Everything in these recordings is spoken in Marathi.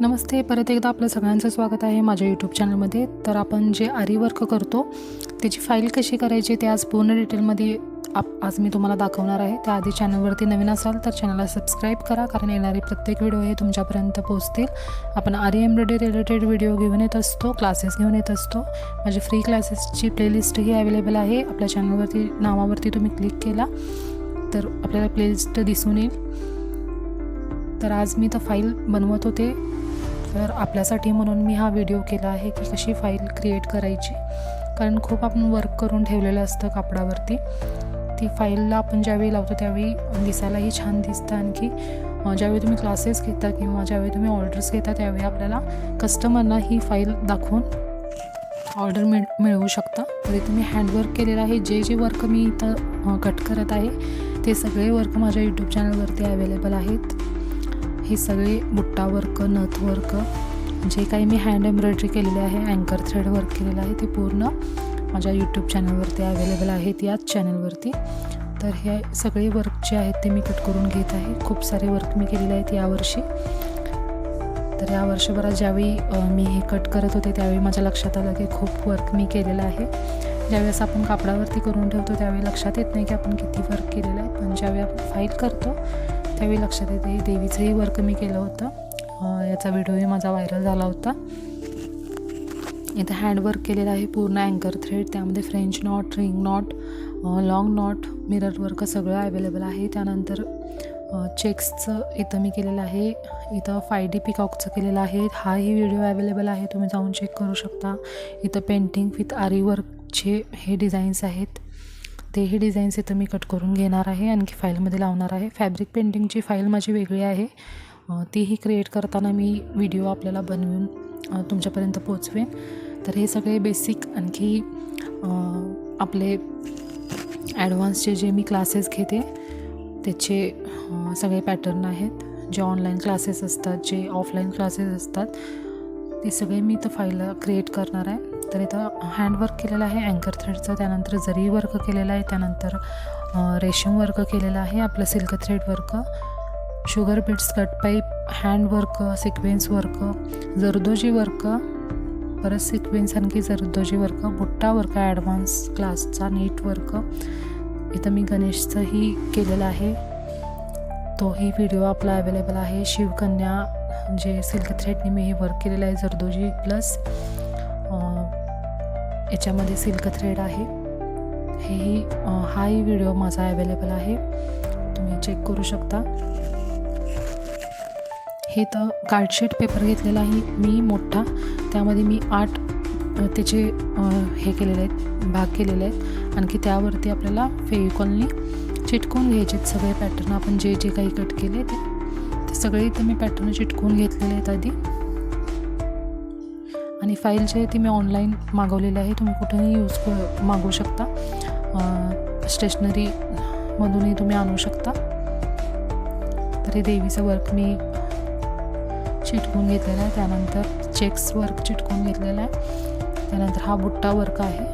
नमस्ते परत एकदा आपलं सगळ्यांचं स्वागत आहे माझ्या यूट्यूब चॅनलमध्ये तर आपण जे आरीवर्क करतो त्याची फाईल कशी करायची ते आज पूर्ण डिटेलमध्ये आप आज मी तुम्हाला दाखवणार आहे. त्याआधी चॅनलवरती नवीन असाल तर चॅनलला सबस्क्राईब करा कारण येणारे प्रत्येक व्हिडिओ हे तुमच्यापर्यंत पोहोचतील. आपण आरी एम्ब्रॉयडरी रिलेटेड व्हिडिओ घेऊन येत असतो क्लासेस घेऊन येत असतो. माझी फ्री क्लासेसची प्लेलिस्टही अवेलेबल आहे. आपल्या चॅनलवरती नावावरती तुम्ही क्लिक केला तर आपल्याला प्लेलिस्ट दिसून येईल. तर आज मी तर फाईल बनवत होते. तर आपल्यासाठी म्हणून मी हा व्हिडिओ केला आहे की कशी फाईल क्रिएट करायची. कारण खूप आपण वर्क करून ठेवलेलं असतं कापडावरती. ती फाईलला आपण ज्यावेळी लावतो त्यावेळी दिसायलाही छान दिसतं आणखी. ज्यावेळी तुम्ही क्लासेस घेता किंवा ज्यावेळी तुम्ही ऑर्डर्स घेता त्यावेळी आपल्याला कस्टमरला ही फाईल दाखवून ऑर्डर मिळ मिळवू शकता. तरी तुम्ही हँडवर्क केलेलं आहे. जे जे वर्क मी इथं कट करत आहे ते सगळे वर्क माझ्या यूट्यूब चॅनलवरती अवेलेबल आहेत. हे सगळे बुट्टा वर्क नथ वर्क जे काही मी हँड एम्ब्रॉयडरी केलेले आहे अँकर थ्रेड वर्क केलेलं आहे ते पूर्ण माझ्या यूट्यूब चॅनलवरती अवेलेबल आहेत याच चॅनलवरती तर हे सगळे वर्क जे आहेत ते मी कट करून घेत आहे. खूप सारे वर्क मी केलेले आहेत यावर्षी तर या वर्षभरात ज्यावेळी मी हे कट करत होते त्यावेळी माझ्या लक्षात आलं की खूप वर्क मी केलेलं आहे. ज्यावेळेस आपण कापडावरती करून ठेवतो त्यावेळी लक्षात येत नाही की आपण किती वर्क केलेलं आहे. पण ज्यावेळी आपण फाईल करतो त्यावेळी लक्षात येते देवीचंही वर्क मी केलं होतं. याचा व्हिडिओही माझा व्हायरल झाला होता. इथं हँडवर्क केलेलं आहे पूर्ण अँकर थ्रेड त्यामध्ये french knot ring knot long knot mirror work सगळं अवेलेबल आहे. त्यानंतर चेक्सचं इथं मी केलेलं आहे. इथं फाय डी पिकॉकचं केलेलं आहे. हाही व्हिडिओ अवेलेबल आहे. तुम्ही जाऊन चेक करू शकता. इथं पेंटिंग विथ आरी वर्कचे हे डिझाईन्स आहेत. तेही डिझाईन्स इथं मी कट करून घेणार आहे आणखी फाईलमध्ये लावणार आहे. फॅब्रिक पेंटिंगची फाईल माझी वेगळी आहे. तीही क्रिएट करताना मी व्हिडिओ आपल्याला बनवून तुमच्यापर्यंत पोचवेन तर हे सगळे बेसिक आणखी आपले ॲडव्हान्सचे जे मी क्लासेस घेते त्याचे सगळे पॅटर्न आहेत. जे ऑनलाईन क्लासेस असतात जे ऑफलाईन क्लासेस असतात ते सगळे मी इथं फाईल क्रिएट करणार आहे. तर इथं हँडवर्क केलेलं आहे अँकर थ्रेडचं त्यानंतर जरी वर्क केलेलं आहे त्यानंतर रेशीम वर्क केलेलं आहे आपलं silk thread work sugar beads cut pipe handwork sequence work zardozi work परत सिक्वेन्स आणखी जरदोजी वर्क बुट्टा वर्क ॲडव्हान्स क्लासचा नीट वर्क इथं मी गणेशचंही केलेलं आहे. तोही व्हिडिओ आपला अवेलेबल आहे. शिवकन्या जे सिल्क थ्रेडने मी हे वर्क केलेलं आहे जरदोजी प्लस याच्यामध्ये सिल्क थ्रेड आहे. हेही हाही व्हिडिओ माझा अवेलेबल आहे. तुम्ही चेक करू शकता. हे तर कार्डशीट पेपर घेतलेला आहे मी मोठा. त्यामध्ये मी आठ त्याचे हे केलेले आहेत भाग केलेले आहेत. आणखी त्यावरती आपल्याला फेविकॉलनी चिटकून घ्यायचे आहेत. सगळे पॅटर्न आपण जे जे काही कट केले ते ते सगळे इथं मी पॅटर्न चिटकून घेतलेले आहेत आधी. आणि फाईल जे आहे ती मी ऑनलाईन मागवलेली आहे. तुम्ही कुठेही यूज क मागवू शकता. स्टेशनरीमधूनही तुम्ही आणू शकता. तर हे देवीचं वर्क मी चिटकून घेतलेला आहे. त्यानंतर चेक्स वर्क चिटकून घेतलेला आहे. त्यानंतर हा बुट्टा वर्क आहे.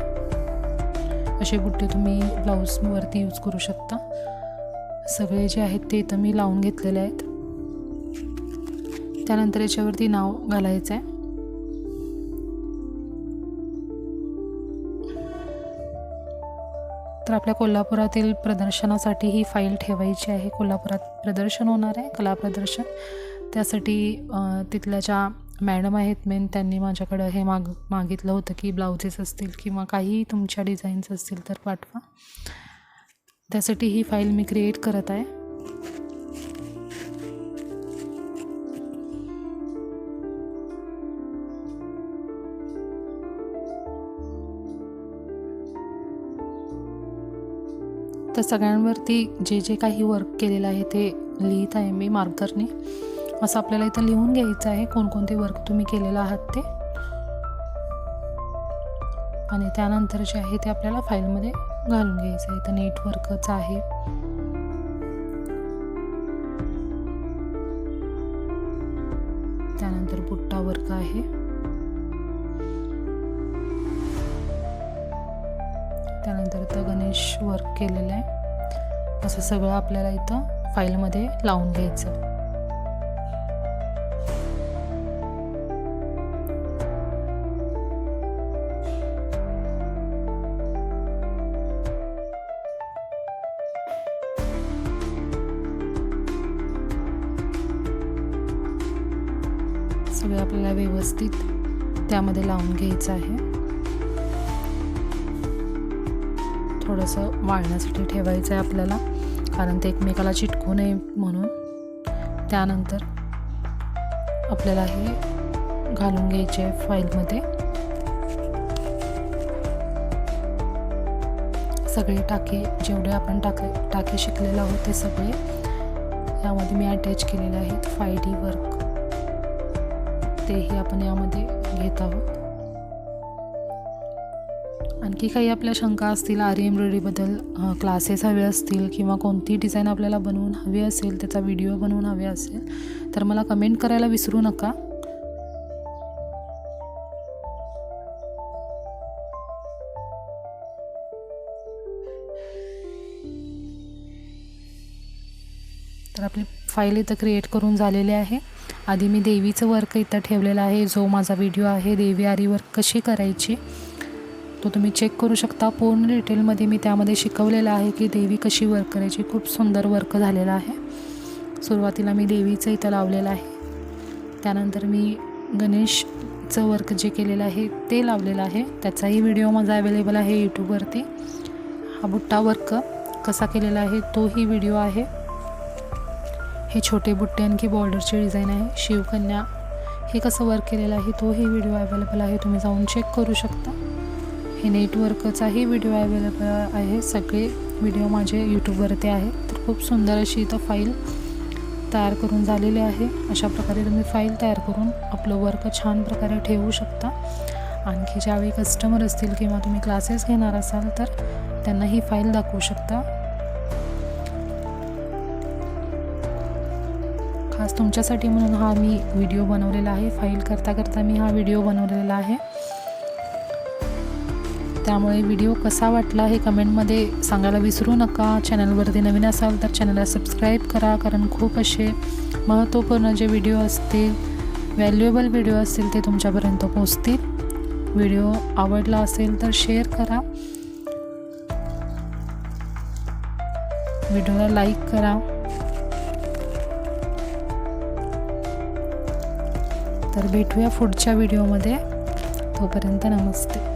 असे बुट्टे तुम्ही ब्लाऊजवरती यूज करू शकता. सगळे जे आहेत ते इथं मी लावून घेतलेले आहेत. त्यानंतर याच्यावरती नाव घालायचं आहे. आपल्या कोल्हापुरातील प्रदर्शनासाठी ही फाईल ठेवायची आहे. कोल्हापुरात प्रदर्शन होणार आहे कला प्रदर्शन. त्यासाठी तिथल्या ज्या मॅडम आहेत मेन त्यांनी माझ्याकडं हे माग मागितलं होतं की ब्लाउजेस असतील किंवा काही तुमच्या डिझाईन्स असतील तर पाठवा. त्यासाठी ही फाईल मी क्रिएट करत आहे. तर सगळ्यांवरती जे जे काही वर्क केलेलं आहे ते लिहित आहे मी मार्करने असं आपल्याला इथं लिहून घ्यायचं आहे कोणकोणते वर्क तुम्ही केलेलं आहात ते. आणि त्यानंतर जे आहे ते आपल्याला फाईलमध्ये घालून घ्यायचं आहे. इथं नेटवर्कच आहे. त्यानंतर बुट्टा वर्क आहे. त्यानंतर इथं गणेश वर्क केलेलं आहे. असं सगळं आपल्याला इथं फाईलमध्ये लावून घ्यायचं. सगळं आपल्याला व्यवस्थित त्यामध्ये लावून घ्यायचं आहे. थोडंसं वाळण्यासाठी ठेवायचं आहे आपल्याला कारण ते एकमेकाला चिटकू नये म्हणून. त्यानंतर आपल्याला हे घालून घ्यायचे आहे फाईलमध्ये. सगळे टाके जेवढे आपण टाके टाके शिकलेले आहोत ते सगळे यामध्ये मी अटॅच केलेले आहेत फाय डी वर्क तेही आपण यामध्ये घेत आहोत. आणखी काही आपल्या शंका असतील आरी एम्ब्रॉयडरीबद्दल क्लासेस हवे असतील किंवा कोणती डिझाईन आपल्याला बनवून हवी असेल त्याचा व्हिडिओ बनवून हवे असेल तर मला कमेंट करायला विसरू नका. तर आपली फाईल इथं क्रिएट करून झालेली आहे. आधी मी देवीचं वर्क इथं ठेवलेलं आहे. जो माझा व्हिडिओ आहे देवी आरी वर्क कशी करायची? तो तुम्ही चेक करू शकता. पूर्ण डिटेलमध्ये मी त्यामध्ये शिकवलेलं आहे की देवी कशी वर्क करायची. खूप सुंदर वर्क झालेलं आहे. सुरुवातीला मी देवीचं इथं लावलेलं आहे. त्यानंतर मी गणेशचं वर्क जे केलेलं आहे ते लावलेलं आहे. त्याचाही व्हिडिओ माझा अवेलेबल आहे यूट्यूबवरती हा बुट्टा वर्क कसा केलेला आहे तोही व्हिडिओ आहे. हे छोटे बुट्टे आणखी बॉर्डरची डिझाईन आहे. शिवकन्या हे कसं वर्क केलेलं आहे तोही व्हिडिओ अवेलेबल आहे. तुम्ही जाऊन चेक करू शकता. हे नेटवर्कचाही व्हिडिओ अवेलेबल आहे. सगळे व्हिडिओ माझे यूट्यूबवरती आहे. तर खूप सुंदर अशी इथं फाईल तयार करून झालेली आहे. अशा प्रकारे तुम्ही फाईल तयार करून आपलं वर्क छान प्रकारे ठेवू शकता. आणखी ज्यावेळी कस्टमर असतील किंवा तुम्ही क्लासेस घेणार असाल तर त्यांना ही फाईल दाखवू शकता. खास तुमच्यासाठी म्हणून हा मी व्हिडिओ बनवलेला आहे. फाईल करता करता मी हा व्हिडिओ बनवलेला आहे. त्यामुळे व्हिडिओ कसा वाटला हे कमेंटमध्ये सांगायला विसरू नका. चॅनलवरती नवीन असाल तर चॅनलला सबस्क्राईब करा कारण खूप असे महत्त्वपूर्ण जे व्हिडिओ असतील व्हॅल्युएबल व्हिडिओ असतील ते तुमच्यापर्यंत पोचतील व्हिडिओ आवडला असेल तर शेअर करा. व्हिडिओला लाईक करा. तर भेटूया पुढच्या व्हिडिओमध्ये. तोपर्यंत नमस्ते.